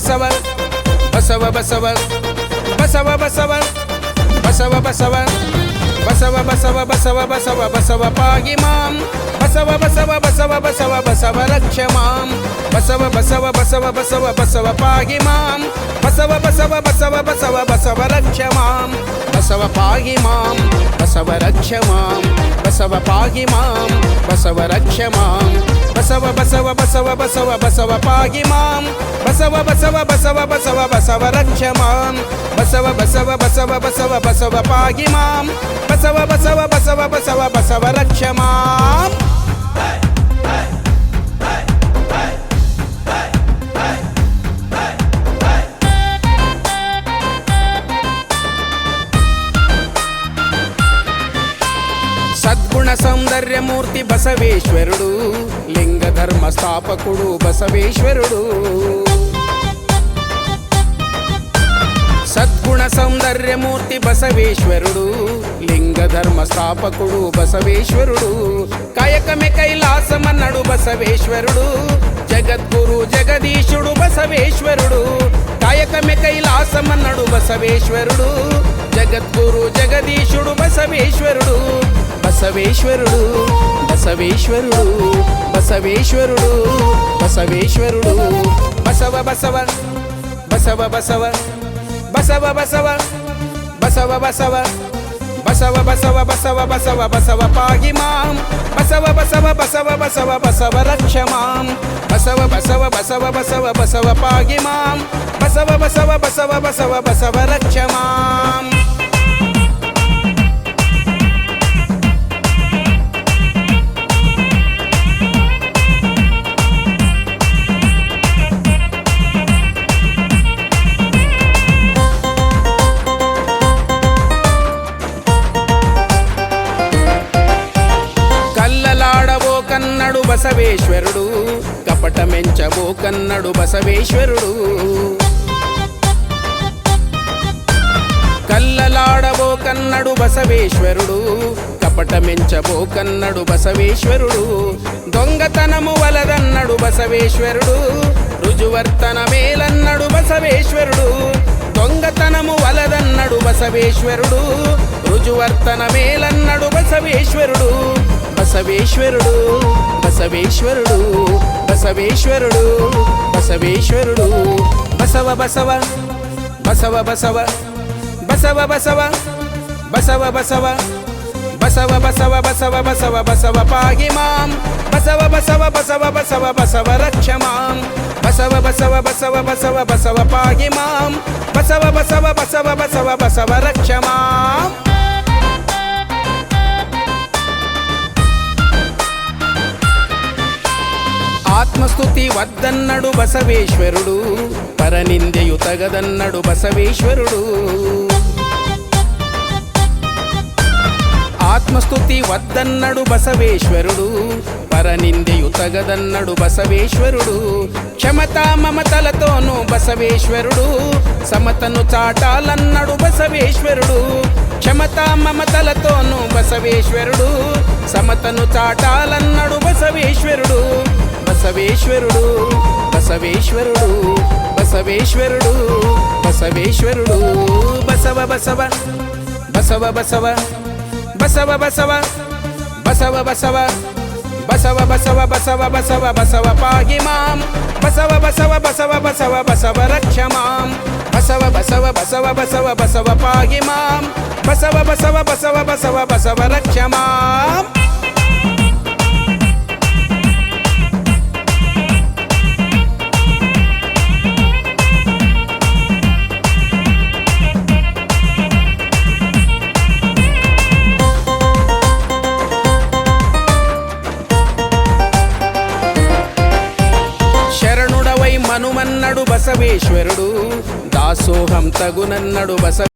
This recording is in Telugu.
బసవ బసవ బసవ బసవ బసవ బసవ బసవ బసవ బసవ బసవ బసవ బసవ పాగి మాం బసవ బసవ బసవ బసవ బసవ రక్ష మాం బసవ బసవ బసవ బసవ బసవ పాగి మాం బసవ బసవ బసవ బసవ బసవ రక్ష మాం బసవ పాగి మాం బసవ రక్ష మాం బసవ పాగి మాం బసవ రక్ష మాం ಬಸವ ಬಸವ ಬಸವ ಬಸವ ಬಸವ ಪಾಗಿ ಮಾಂ ಬಸವ ಬಸವ ಬಸವ ಬಸವ ಬಸವ ರಕ್ಷ ಮಾಂ ಬಸವ ಬಸವ ಬಸವ ಬಸವ ಬಸವ ಪಾಗಿ ಮಾಂ ಬಸವ ಬಸವ ಬಸವ ಬಸವ ಬಸವ ರಕ್ಷ ಮಾಂ సద్గుణ సౌందర్యమూర్తి బసవేశ్వరుడు లింగ ధర్మ స్థాపకుడు బసవేశ్వరుడు. సద్గుణ సౌందర్యమూర్తి బసవేశ్వరుడు లింగ ధర్మ స్థాపకుడు బసవేశ్వరుడు. కయకమే కైలాసమన్నడు బసవేశ్వరుడు జగద్గురు జగదీశుడు బసవేశ్వరుడు. కాయకమే కైలాసమన్నడు బసవేశ్వరుడు జగద్గురు జగదీశుడు బసవేశ్వరుడు. బసవేశ్వరుడు బసవేశ్వరుడు బసవేశ్వరుడు బసవేశ్వరుడు బసవ బసవ బసవ బసవ బసవ బసవ బసవ బసవ బసవ బసవ బసవ బసవ బసవ పాగి మాం బసవ బసవ బసవ బసవ బసవ రక్ష మాం బసవ బసవ బసవ బసవ బసవ పాగి మాం బసవ బసవ బసవ బసవ బసవ రక్ష మాం బసవేశ్వరుడు కపటమెంచవో కన్నడు బసవేశ్వరుడు. కల్లలాడవో కన్నడు బసవేశ్వరుడు కపటమెంచబో కన్నడు బసవేశ్వరుడు. దొంగతనము వలదన్నడు బసవేశ్వరుడు రుజువర్తన మేలన్నడు బసవేశ్వరుడు. దొంగతనము వలదన్నడు బసవేశ్వరుడు రుజువర్తన మేలన్నడు బసవేశ్వరుడు. బసవేశ్వరుడు బసవేశ్వరుడు బసవేశ్వరుడు బసవేశ్వరుడు బసవ బసవ బసవ బసవ బసవ బసవ బసవ బసవ బసవ బసవ బసవ బసవ బసవ పాగి మాం బసవ బసవ బసవ బసవ బసవ రక్ష మాం బసవ బసవ బసవ బసవ బసవ పాగి మాం బసవ బసవ బసవ బసవ బసవ రక్ష మాం ఆత్మస్థుతి వద్దన్నడు బసవేశ్వరుడు పరనిందెయు తగదన్నడు బసవేశ్వరుడు. ఆత్మస్థుతి వద్దన్నడు బసవేశ్వరుడు పరనిందెయు తగదన్నడు బసవేశ్వరుడు. క్షమతా మమతలతోను బసవేశ్వరుడు సమతను చాటాలన్నడు బసవేశ్వరుడు. క్షమతా మమతలతోను బసవేశ్వరుడు సమతను చాటాలన్నడు బసవేశ్వరుడు. బసవేశ్వరుడు బసవేశ్వరుడు బసవేశ్వరుడు బసవేశ్వరుడు బసవ బసవ బసవ బసవ బసవ బసవ బసవ బసవ బసవ బసవ బసవ బసవ బసవ పాగి మాం బసవ బసవ బసవ బసవ బసవ రక్ష మాం బసవ బసవ బసవ బసవ బసవ పాగి మాం బసవ బసవ బసవ బసవ బసవ రక్ష మాం దానుమన్నడు బసవేశ్వరుడు దాసోహం తగునన్నడు బస